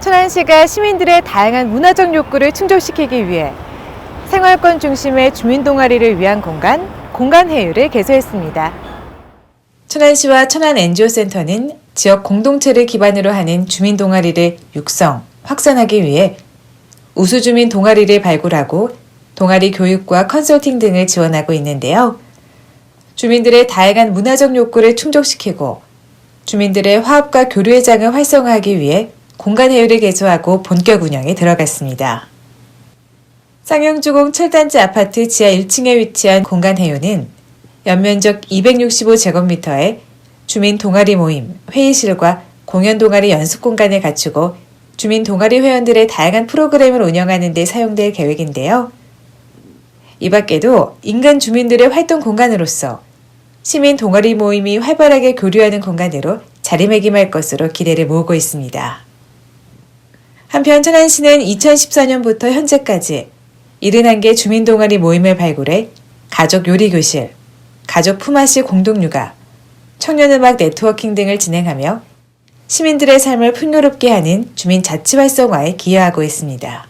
천안시가 시민들의 다양한 문화적 욕구를 충족시키기 위해 생활권 중심의 주민 동아리를 위한 공간, 공간회유를 개소했습니다. 천안시와 천안 NGO센터는 지역 공동체를 기반으로 하는 주민 동아리를 육성, 확산하기 위해 우수주민 동아리를 발굴하고 동아리 교육과 컨설팅 등을 지원하고 있는데요. 주민들의 다양한 문화적 욕구를 충족시키고 주민들의 화합과 교류의 장을 활성화하기 위해 공간 회유를 개소하고 본격 운영에 들어갔습니다. 쌍용주공 철단지 아파트 지하 1층에 위치한 공간 회유는 연면적 265제곱미터의 주민 동아리 모임, 회의실과 공연 동아리 연습 공간을 갖추고 주민 동아리 회원들의 다양한 프로그램을 운영하는 데 사용될 계획인데요. 이 밖에도 인간 주민들의 활동 공간으로서 시민 동아리 모임이 활발하게 교류하는 공간으로 자리매김할 것으로 기대를 모으고 있습니다. 한편 천안 시는 2014년부터 현재까지 71개 주민 동아리 모임을 발굴해 가족 요리 교실, 가족 품앗이 공동 육아, 청년 음악 네트워킹 등을 진행하며 시민들의 삶을 풍요롭게 하는 주민 자치 활성화에 기여하고 있습니다.